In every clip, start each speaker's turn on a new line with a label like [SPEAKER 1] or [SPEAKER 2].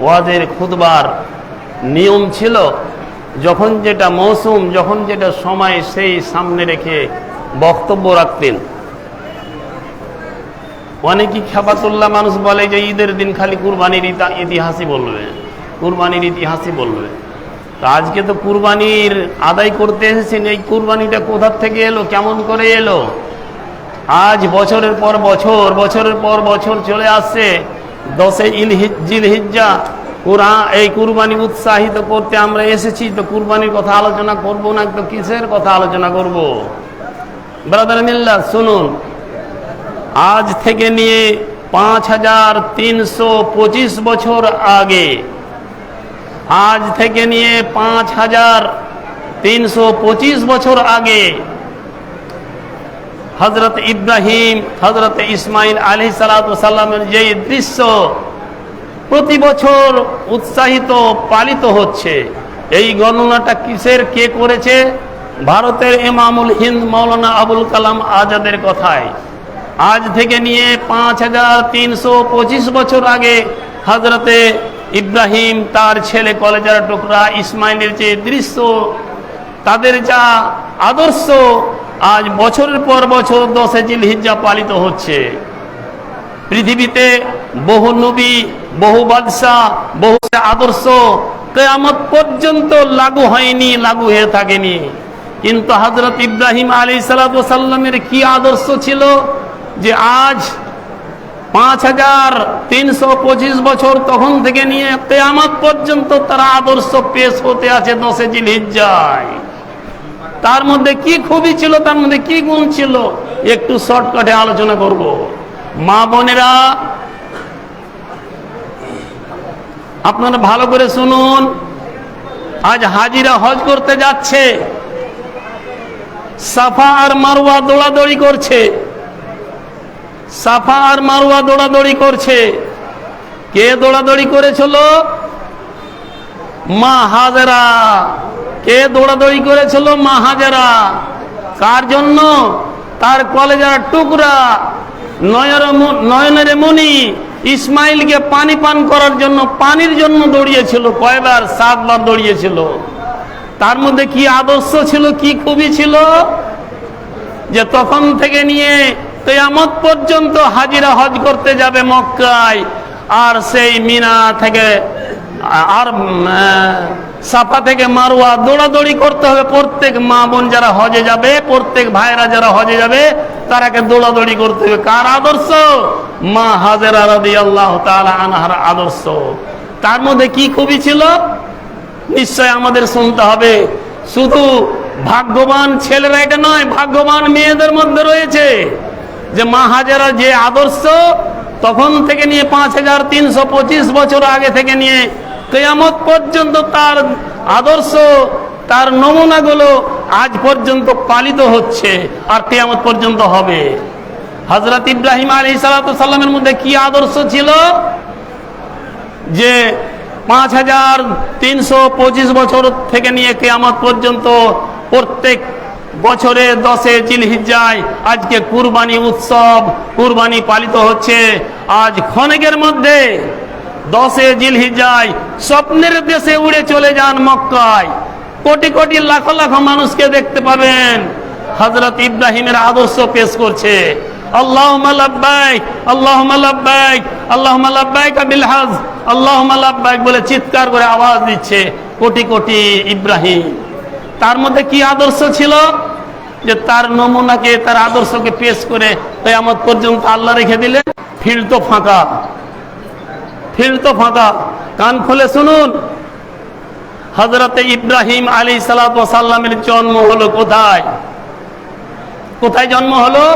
[SPEAKER 1] ওয়াজের খুদবার নিয়ম ছিল, যখন যেটা মৌসুম, যখন যেটা সময়, সেই সামনে রেখে বক্তব্য রাখতেন। অনেকই খেপাতুল্লাহ মানুষ বলে যে, ঈদের দিন খালি কুরবানির ইতিহাসই বলবে, কুরবানির ইতিহাসই বলবে। তো আজকে তো কুরবানির আদায় করতে এসেছেন, এই কুরবানিটা কোথার থেকে এলো, কেমন করে এলো? আজ বছরের পর বছর, বছরের পর বছর চলে আসছে। দশে জিল হিজ্জা কুরআ এই কুরবানি উৎসাহিত করতে আমরা এসেছি, তো কুরবানির কথা আলোচনা করব না, তো কিসের কথা আলোচনা করব? ব্রাদার মিল্লা শুনুন। আজ থেকে নিয়ে পাঁচ হাজার তিনশো পঁচিশ বছর আগে, আজ থেকে নিয়ে পাঁচ হাজার তিনশো পঁচিশ বছর আগে হজরত ইব্রাহিম হজরত ইসমাইল আলি সালামের যে দৃশ্য প্রতি বছর উৎসাহিত, পালিত হচ্ছে, এই গণনাটা কিসের, কে করেছে? ভারতের এমামুল হিন্দ মৌলানা আবুল কালাম আজাদের কথায়। আজ থেকে নিয়ে পাঁচ হাজার তিনশো পঁচিশ বছর আগে হজরতে ইব্রাহিম তার ছেলে কলেজার টুকরা ইসমাইলের যে দৃশ্য, তাদের যা আদর্শ আজ বছরের পর বছর দশে জিল হিজ্জা পালিত হচ্ছে। পৃথিবীতে বহু নবী, বহু বাদশাহ, বহু আদর্শ কেয়ামত পর্যন্ত লাগু হয়নি, লাগু হয়ে থাকেনি। কিন্তু হজরত ইব্রাহিম আলী সাল্লামের কি আদর্শ ছিল যে আজ পাঁচ হাজার তিনশো পঁচিশ বছর তখন থেকে নিয়ে কেয়ামত পর্যন্ত তারা আদর্শ পেশ হতে আছে দশে জিল হিজ্জায় তার মধ্যে কি খুবই ছিল, তার মধ্যে কি গুণ ছিল, একটু শর্টকাটে আলোচনা করব। মা বোনেরা, আপনারা ভালো করে শুনুন, আজ হাজিরা হজ করতে যাচ্ছে, সাফা আর মারুয়া দৌড়াদৌড়ি করছে, সাফা আর মারুয়া দৌড়াদৌড়ি করছে। কে দৌড়াদৌড়ি করেছিল? মা হাজারা। কে দৌড়াদৌড়ি করেছিল মা হাজারা কার জন্য? তার কলেজার টুকরা নয়নের মণি ইসমাইলকে পানি পান করার জন্য পানির জন্য দৌড়িয়েছিল, কয়বার, সাতবার দৌড়িয়েছিল। তার মধ্যে কি আদর্শ ছিল, কি খুবই ছিল? যে তখন থেকে নিয়ে কেয়ামত পর্যন্ত হাজিরা হজ করতে যাবে মক্কায়, আর সেই মিনা থেকে আর সাফা থেকে মারুয়া দৌড়াদৌড়ি করতে হবে। প্রত্যেক মা বোন যারা হজে যাবে, প্রত্যেক ভাইরা যারা হজে যাবে, তারাকে দৌড়াদৌড়ি করতে হবে। কার আদর্শ? মা হাজেরা রাদি আল্লাহ আনহার আদর্শ। তার মধ্যে কি খুবই ছিল? নিশ্চয় আমাদের শুনতে হবে। শুধু ভাগ্যবান ছেলেরা এটা নয়, ভাগ্যবান মেয়েদের মধ্যে রয়েছে। যে মা হাজারা যে আদর্শ, তখন থেকে নিয়ে পাঁচ হাজার তিনশো পঁচিশ বছর আগে থেকে নিয়ে কেয়ামত পর্যন্ত তার আদর্শ, তার নমুনাগুলো আজ পর্যন্ত পালিত হচ্ছে আর কেয়ামত পর্যন্ত হবে। হজরত ইব্রাহিম আলী সালামের মধ্যে কি আদর্শ ছিল? যে পাঁচ হাজার তিনশো পঁচিশ বছর থেকে নিয়ে কেয়ামত পর্যন্ত প্রত্যেক বছরে দশে জিলহিজ্জায় আজকে কুরবানি উৎসব, কুরবানি পালিত হচ্ছে। আজ ক্ষণিকের মধ্যে দশে জিলহিজ্জায় স্বপ্নের দেশে উড়ে চলে যান মক্কায় কোটি কোটি লাখ লাখ মানুষকে দেখতে পাবেন হজরত ইব্রাহিমের আদর্শ পেশ করছে اللهم لبيك اللهم لبيك اللهم لبيك بالحج اللهم لبيك বলে চিৎকার করে আওয়াজ দিচ্ছে কোটি কোটি ইব্রাহিম তার মধ্যে কি আদর্শ ছিল যে তার নমুনাকে তার আদর্শকে পেশ করে কেয়ামত পর্যন্ত আল্লাহ রেখে দিলে ফিল্ড তো ফাঁকা ফিল্ড তো ফাঁকা কান খুলে শুনুন। হজরতে ইব্রাহিম আলী সাল্লামের জন্ম হলো কোথায়? কোথায় জন্ম হলো?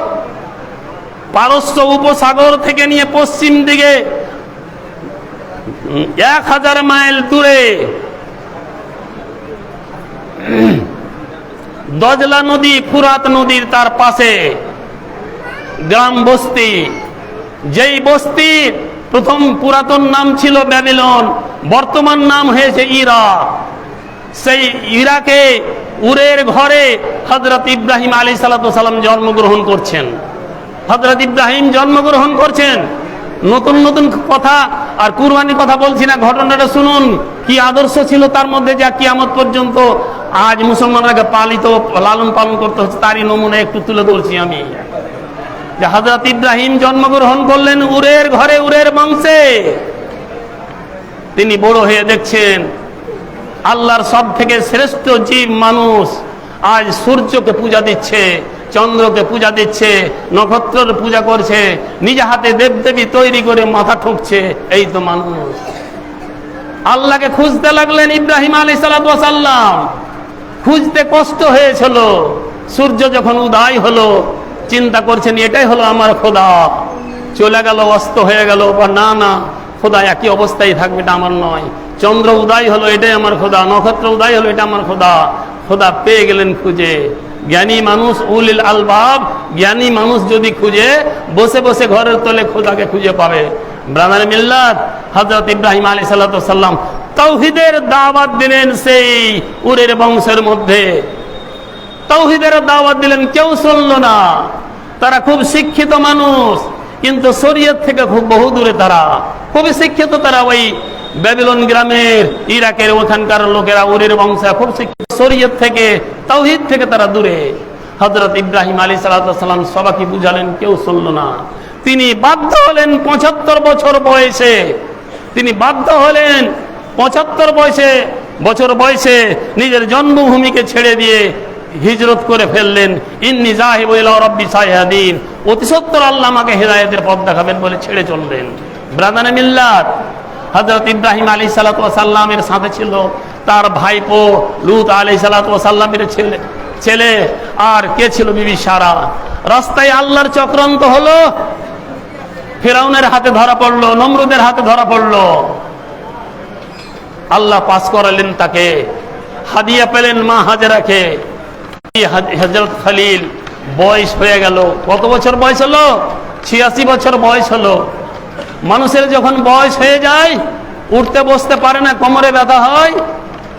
[SPEAKER 1] পারস্য উপসাগর থেকে নিয়ে পশ্চিম দিকে, এক হাজার মাইল দূরে। দজলা নদী, ফুরাত নদীর তার পাশে, গ্রাম বস্তি। যেই বস্তির প্রথম পুরাতন নাম ছিল ব্যাবিলন। বর্তমান নাম হয়েছে ইরাক সেই ইরাকে উরের ঘরে হজরত ইব্রাহিম আলী সালাম জন্মগ্রহণ করছেন। হজরত ইব্রাহিম জন্মগ্রহণ করছেন। নতুন নতুন কথা আর কুরবানির কথা বলছি না, ঘটনাটা শুনুন। কি আদর্শ ছিল তার মধ্যে যা কিয়ামত পর্যন্ত আজ মুসলমানরাকে পালিত, লালন পালন করতে হচ্ছে, তারই নমুনা একটু তুলে ধরছি আমি। যে হজরত ইব্রাহিম জন্মগ্রহণ করলেন উরের ঘরে, উরের বংশে। তিনি বড় হয়ে দেখছেন, আল্লাহর সব থেকে শ্রেষ্ঠ জীব মানুষ আজ সূর্যকে পূজা দিচ্ছে, চন্দ্রকে পূজা দিচ্ছে, নক্ষত্রের পূজা করছে, নিজে হাতে দেবদেবী তৈরি করে মাথা ঠুকছে, এই তো মানুষ। আল্লাহকে খুঁজতে লাগলেন ইব্রাহিম আলী সাল্লাম খুঁজতে কষ্ট হয়েছিল। সূর্য যখন উদয় হলো চিন্তা করছেন, এটাই হলো আমার খোদা। চলে গেল, অস্ত হয়ে গেল, বা না না, খোদা একই অবস্থায় থাকবে, এটা আমার নয়। চন্দ্র উদয় হলো, এটাই আমার খোদা, নক্ষত্র উদয় হলো, এটা আমার খোদা। খোদা পেয়ে গেলেন খুঁজে। জ্ঞানী মানুষ উলিল আলবাব, জ্ঞানী মানুষ যদি খুঁজে, বসে বসে ঘরের তলে খোদাকে খুঁজে পাবে। ব্রাদার মিল্লাত হজরত ইব্রাহিম আলী সাল্লাম তৌহিদের দাওয়াত দিলেন সেই উরের বংশের মধ্যে। তৌহিদের দাওয়াত দিলেন, কেউ শুনল না। তারা খুব শিক্ষিত মানুষ, কিন্তু শরীয়ত থেকে খুব বহু দূরে তারা। খুবই শিক্ষিত তারা ওই ব্যাবিলন গ্রামের, ইরাকের ওখানকার লোকেরা, উরের বংশে খুব শিক্ষিত। শরীয়ত থেকে, তৌহিদ থেকে তারা দূরে। হজরত ইব্রাহিম আলী সাল্লাম সবাকে বুঝালেন, কেউ শুনল না। তিনি বাধ্য হলেন পঁচাত্তর বছর বয়সে। তিনি বাধ্য হলেন পঁচাত্তর বয়সে, বছর বয়সে নিজের জন্মভূমিকে ছেড়ে দিয়ে হিজরত করে ফেললেন। ইন্নি জাহিব ইলা রব্বি সাইহাদিন। অতি সত্তর আল্লাহ আমাকে হেদায়েতের পথ দেখাবেন বলে ছেড়ে চললেন। ব্রাদানে মিল্লাত হজরত ইব্রাহিম আলী সাল্লামের সাথে ছিল। তার ভাইপো লুত আলী সাল্লামের ছেলে ছেলে। আর কে ছিল বিবি সারা? রাস্তায় আল্লাহর চক্রান্ত হলো। ফেরাউনের হাতে ধরা পড়ল, নমরুদের হাতে ধরা পড়ল। আল্লাহ পাস করালেন তাকে। হাদিয়া পেলেন মা হাজরাকে। হজরত খালিল বয়স হয়ে গেল। কত বছর বয়স হলো? ছিয়াশি বছর বয়স হলো। মানুষের যখন বয়স হয়ে যায়, উঠতে বসতে পারে না, কোমরে ব্যথা হয়,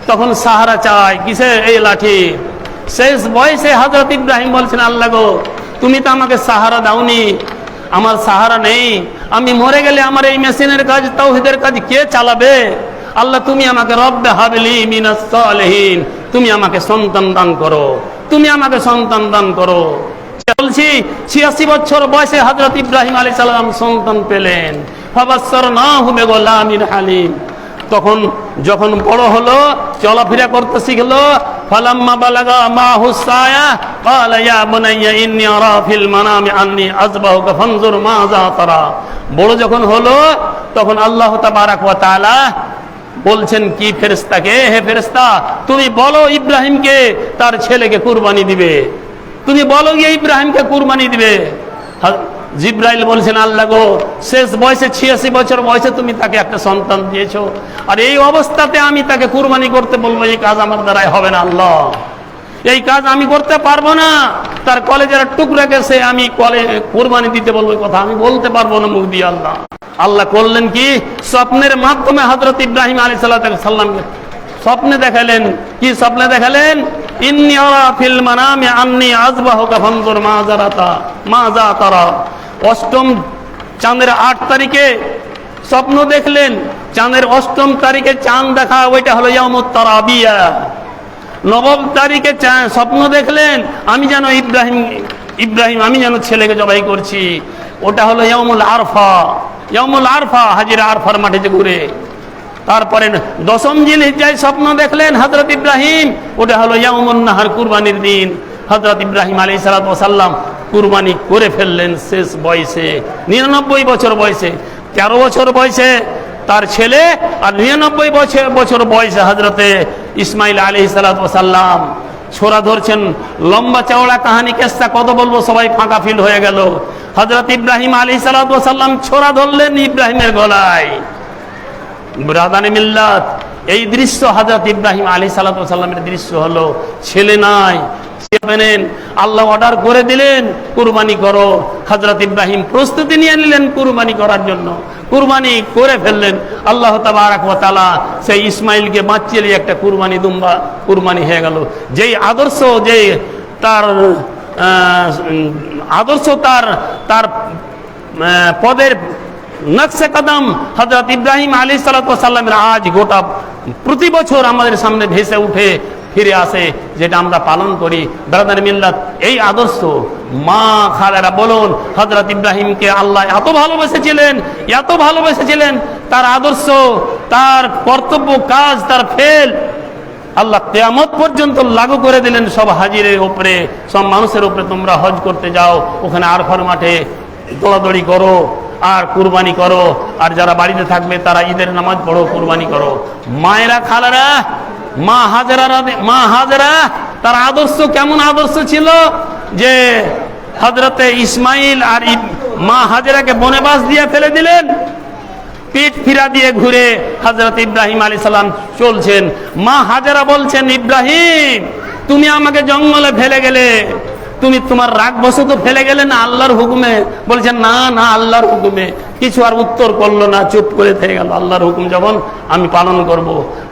[SPEAKER 1] তখন সাহারা চায় কিসে এই লাঠি? শেষ বয়সে হজরত ইব্রাহিম বলছেন, আল্লাহ গো, তুমি তো আমাকে সাহারা দাওনি, আমার সাহারা নেই। আমি মরে গেলে আমার এই মেশিনের কাজ তৌহিদের কাজ কে চালাবে? আল্লাহ, তুমি আমাকে রব্বে হাবলি মিনাস তুমি আমাকে সন্তান দান করো। তুমি আমাকে সন্তান দান করো। বলছি, ছিয়াশি বছর বয়সে হজরত ইব্রাহিম আলী সালাম সন্তান পেলেন। হবাস্বর না হুবে গোলামিন হালিম। তখন যখন বড় হলো, চলাফেরা করতে শিখলো, ফালাম্মা বালাগা মা হুসায়া ক্বালা ইয়া বুনাইয়া ইন্নী আরা আন্নি মানামি আন্নী আযবাহুকা ফানজুর মাযা তারা বড় যখন হলো, তখন আল্লাহ তাবারাক ওয়া তাআলা বলছেন, কি ফেরেস্তাকে হে ফেরেস্তা তুমি বলো ইব্রাহিমকে তার ছেলেকে কুরবানি দিবে। তুমি বলো গিয়ে ইব্রাহিমকে কুরবানি দিবে। জিব্রাইল বলছেন, আল্লাহ গো, শেষ বয়সে ছিয়াশি বছর বয়সে তুমি তাকে একটা সন্তান দিয়েছ। আর এই অবস্থাতে আমি তাকে কুরবানি করতে বলব, এই কাজ আমার দ্বারাই হবে না, আল্লাহ। এই কাজ আমি করতে পারব না। তার কলেজের টুকরা গেছে আমি কলে, কোরবানি দিতে বলব কথা আমি বলতে পারব না, মুখ দিয়ে, আল্লাহ। আল্লাহ করলেন কি? স্বপ্নের মাধ্যমে হজরত ইব্রাহিম আলী সাল্লামকে স্বপ্নে দেখালেন। কি স্বপ্নে দেখালেন? অষ্টম চাঁদের আট তারিখে স্বপ্ন দেখলেন। চাঁদের অষ্টম তারিখে চাঁদ দেখা, ওইটা হলো ইয়ামুত তারাবিয়া। নবম তারিখে স্বপ্ন দেখলেন, আমি যেন ইব্রাহিম ইব্রাহিম, আমি যেন ছেলেকে জবাই করছি। ওটা হলো ইয়ামুল আরফা। ইয়ামুল আরফা, হাজিরা আরফার যে ঘুরে। তারপরে দশম দিন হিজায় স্বপ্ন দেখলেন হজরত ইব্রাহিম। ওটা হলো ইয়ামুন নাহার কুরবানির দিন। হজরত ইব্রাহিম আলী সাল্লাম কুরবানি করে ফেললেন শেষ বয়সে, নিরানব্বই বছর বয়সে। তেরো বছর বয়সে তার ছেলে আর নিরানব্বই বছর বছর বয়সে হজরতে ইসমাইল আলী সাল্লাম ছোড়া ধরছেন, লম্বা চওড়া কাহানি কেসটা কত বলব সবাই ফাঁকা ফিল হয়ে গেল। হজরত ইব্রাহিম আলী সাল্লাম ছোড়া ধরলেন ইব্রাহিমের গলায়। মিল্লাত, এই দৃশ্য হজরত ইব্রাহিম আলী সাল্লামের দৃশ্য হলো, ছেলে নাই আল্লাহ অর্ডার করে দিলেন, কুরবানি করো। হজরত ইব্রাহিম প্রস্তুতি নিয়ে নিলেন কুরবানি করার জন্য। কুরবানি করে ফেললেন। আল্লাহ তাআলা সেই ইসমাইলকে বাঁচিয়ে একটা কুরবানি দুম্বা কুরবানি হয়ে গেল। যেই আদর্শ যে তার আদর্শ তার তার পদের নকশে কদম হজরত ইব্রাহিম আলী সাল্লামের আজ গোটা প্রতি বছর আমাদের সামনে ভেসে উঠে ফিরে আসে, যেটা আমরা পালন করি। ব্রাদার মিল্লাত, এই আদর্শ, মা খালেরা বলুন হজরত ইব্রাহিমকে আল্লাহ এত ভালোবেসেছিলেন এত ভালোবেসেছিলেন, তার আদর্শ, তার কর্তব্য কাজ, তার ফেল আল্লাহ কেয়ামত পর্যন্ত লাগু করে দিলেন, সব হাজিরের উপরে, সব মানুষের উপরে তোমরা হজ করতে যাও, ওখানে আরফার মাঠে দৌড়াদৌড়ি করো, আর কুরবানি করো, আর যারা বাড়িতে থাকবে তারা ঈদের নামাজ পড়ো, কুরবানি করো। মায়েরা, খালারা, মা হাজারা মা হাজারা, তার আদর্শ কেমন আদর্শ ছিল? যে হজরতে ইসমাইল আর মা হাজারাকে বনেবাস দিয়ে ফেলে দিলেন পিঠ ফিরা দিয়ে ঘুরে হাজরত ইব্রাহিম আলী সালাম চলছেন। মা হাজারা বলছেন, ইব্রাহিম, তুমি আমাকে জঙ্গলে ফেলে গেলে। তুমি তোমার রাগ বসত ফেলে গেলে না আল্লাহর হুকুমে? বলছেন, না না, আল্লাহর হুকুমে। কিছু আর উত্তর করল না, চুপ করে থেকে গেল। আল্লাহর হুকুম যখন আমি পালন করব।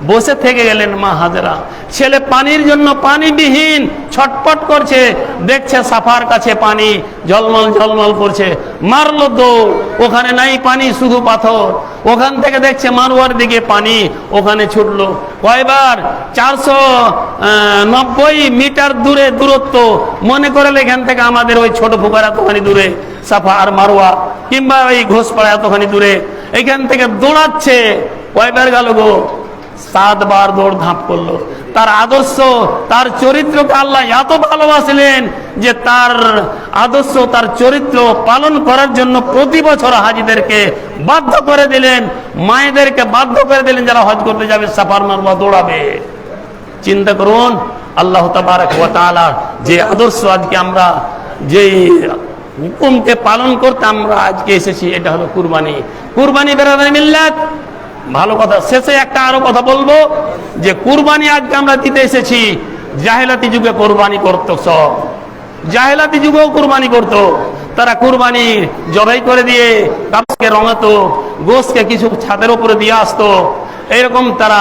[SPEAKER 1] বসে থেকে গেলেন মা হাজারা। ছেলে পানির জন্য পানিবিহীন ছটপট করছে। দেখছে সাফার কাছে পানি জলমল জলমল করছে। মারলো দৌড়। ওখানে নাই পানি, শুধু পাথর। ওখান থেকে দেখছে মারুয়ার দিকে পানি, ওখানে ছুটলো। কয়বার? চারশো নব্বই মিটার দূরে দূরত্ব। মনে করলে এখান থেকে আমাদের ওই ছোট ফুকার এতখানি দূরে। সাফা আর মারোয়া কিংবা ওই ঘোষপাড়া এতখানি দূরে, এখান থেকে দৌড়াচ্ছে। কয়বার গেল গো। সাতবার দৌড় ধাপ করল। তার আদর্শ, তার চরিত্রকে আল্লাহ এত ভালোবাসলেন যে তার আদর্শ, তার চরিত্র পালন করার জন্য প্রতি বছর হাজিদেরকে বাধ্য করে দিলেন। মায়েদেরকে বাধ্য করে দিলেন যারা হজ করতে যাবে সাফার মারবা দৌড়াবে। চিন্তা করুন, আল্লাহ তাআলা যে আদর্শ আজকে আমরা যে হুকুমকে পালন করতে আমরা আজকে এসেছি, এটা হলো কুরবানি। কুরবানি বেরাদার মিল্লাত, ভালো কথা। শেষে একটা আরও কথা বলব, যে কুরবানি আজকে আমরা দিতে এসেছি, জাহেলাতি যুগে কোরবানি করতো সব। জাহেলাতি যুগেও কুরবানি করতো। তারা কুরবানি জবাই করে দিয়ে কাপড়কে রঙাতো গোসকে কিছু ছাদের উপরে দিয়ে আসতো। এরকম তারা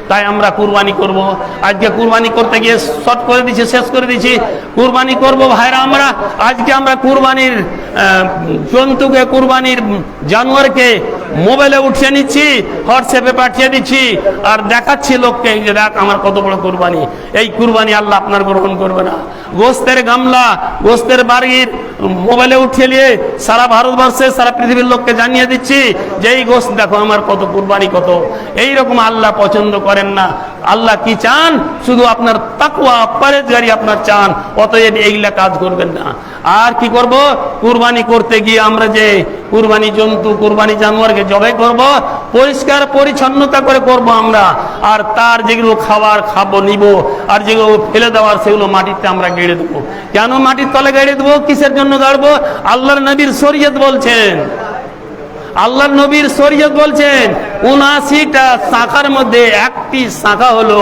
[SPEAKER 1] তাই আমরা কুরবানি করব। আজকে কুরবানি করতে গিয়ে শর্ট করে দিচ্ছি শেষ করে দিচ্ছি কুরবানি করব ভাইরা আমরা। আজকে আমরা কুরবানির জন্তুকে, কুরবানির জানোয়ারকে মোবাইলে উঠিয়ে নিচ্ছি, হোয়াটসঅ্যাপে পাঠিয়ে দিচ্ছি। আর দেখাচ্ছি লোককে যে দেখ আমার কত বড় কুরবানি। এই কুরবানি আল্লাহ আপনার গ্রহণ করবে না। গোস্তের গামলা, গোস্তের বাড়ির মোবাইলে উঠিয়ে নিয়ে সারা ভারতবর্ষে, সারা পৃথিবীর লোককে জানিয়ে দিচ্ছি যে এই গোস্ত দেখো আমার কত কুরবানি কত। এই রকম আল্লাহ পছন্দ করেন না। আল্লাহ কি চান? শুধু আপনার তাকুয়া পরেজগারি আপনার চান। অতএব এইগুলা কাজ করবেন না। আর কি করব? কুরবানি করতে গিয়ে আমরা যে কুরবানি জন্তু, কুরবানি জানোয়ারকে জবাই করব, পরিষ্কার, পরিচ্ছন্নতা করে করব আমরা। আর তার যেগুলো খাবার খাব, নিব, আর যেগুলো ফেলে দেওয়ার, সেগুলো মাটিতে আমরা গেড়ে দেবো। কেন মাটির তলে গেড়ে দেবো? কিসের জন্য গাড়বো? আল্লাহর নবীর শরীয়ত বলছেন। আল্লাহর নবীর শরীয়ত বলছেন উনআশিটা শাখার মধ্যে একটি শাখা হলো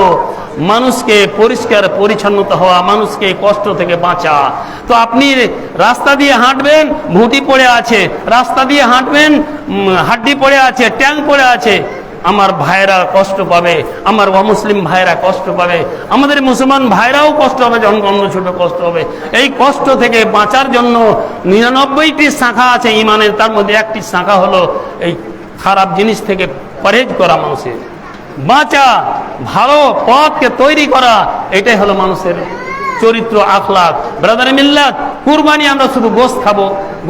[SPEAKER 1] মানুষকে পরিষ্কার, পরিচ্ছন্নতা হওয়া, মানুষকে কষ্ট থেকে বাঁচা। তো আপনি রাস্তা দিয়ে হাঁটবেন, ভুটি পড়ে আছে, রাস্তা দিয়ে হাঁটবেন হাড্ডি পড়ে আছে, ট্যাং পড়ে আছে, আমার ভাইরা কষ্ট পাবে, আমার অমুসলিম ভাইরা কষ্ট পাবে, আমাদের মুসলমান ভাইরাও কষ্ট হবে যখন অন্য ছোট কষ্ট হবে। এই কষ্ট থেকে বাঁচার জন্য নিরানব্বইটি শাখা আছে ইমানের, তার মধ্যে একটি শাখা হলো এই খারাপ জিনিস থেকে পরেজ করা মানুষের। বাঁচা ভালো পথকে তৈরি করা, এটাই হলো মানুষের চরিত্র আখলাক ব্রাদার মিল্লাত, কুরবানি আমরা শুধু গোস্ত খাব।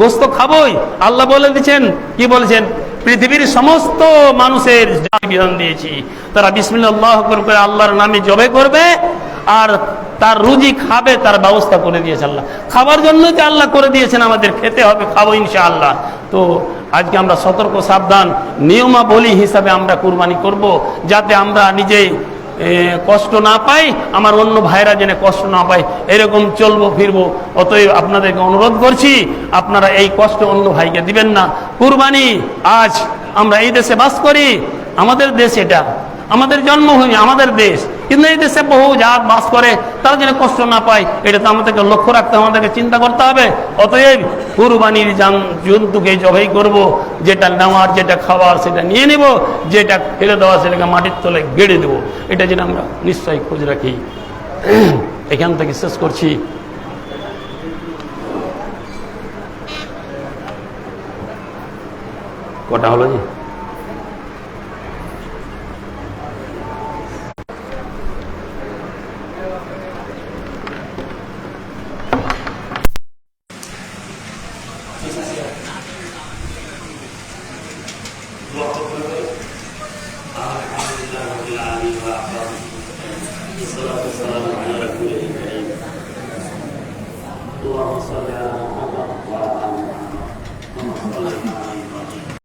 [SPEAKER 1] গোস্ত খাবোই। আল্লাহ বলে দিচ্ছেন কি বলেছেন? পৃথিবীর সমস্ত মানুষের বিধান দিয়েছি। তারা বিসমিল্লাহ করে আল্লাহর নামে জবে করবে, আর তার রুজি খাবে, তার ব্যবস্থা করে দিয়েছে আল্লাহ। খাবার জন্য যে আল্লাহ করে দিয়েছেন, আমাদের খেতে হবে, খাব ইনশা আল্লাহ তো আজকে আমরা সতর্ক, সাবধান। নিয়মাবলী হিসাবে আমরা কুরবানি করব, যাতে আমরা নিজেই কষ্ট না পাই, আমার অন্য ভাইরা যেন কষ্ট না পায়, এরকম চলবো, ফিরবো। অতএব আপনাদেরকে অনুরোধ করছি, আপনারা এই কষ্ট অন্য ভাইকে দিবেন না। কুরবানি আজ আমরা এই দেশে বাস করি, আমাদের দেশ এটা। আমাদের জন্মভূমি, আমাদের দেশ। কিন্তু এই দেশে বহু জাত বাস করে, তারা যেন কষ্ট না পায়, এটা তো আমাদেরকে লক্ষ্য রাখতে আমাদেরকে চিন্তা করতে হবে। অতএব কুরবানির জান জন্তুকে জবাই করব, যেটা নেওয়ার, যেটা খাওয়ার, সেটা নিয়ে নেব, যেটা ফেলে দেওয়া সেটাকে মাটির তলে গেড়ে দেবো। এটা যেন আমরা নিশ্চয়ই খোঁজ রাখি। এখান থেকে শেষ করছি। কটা হলো যে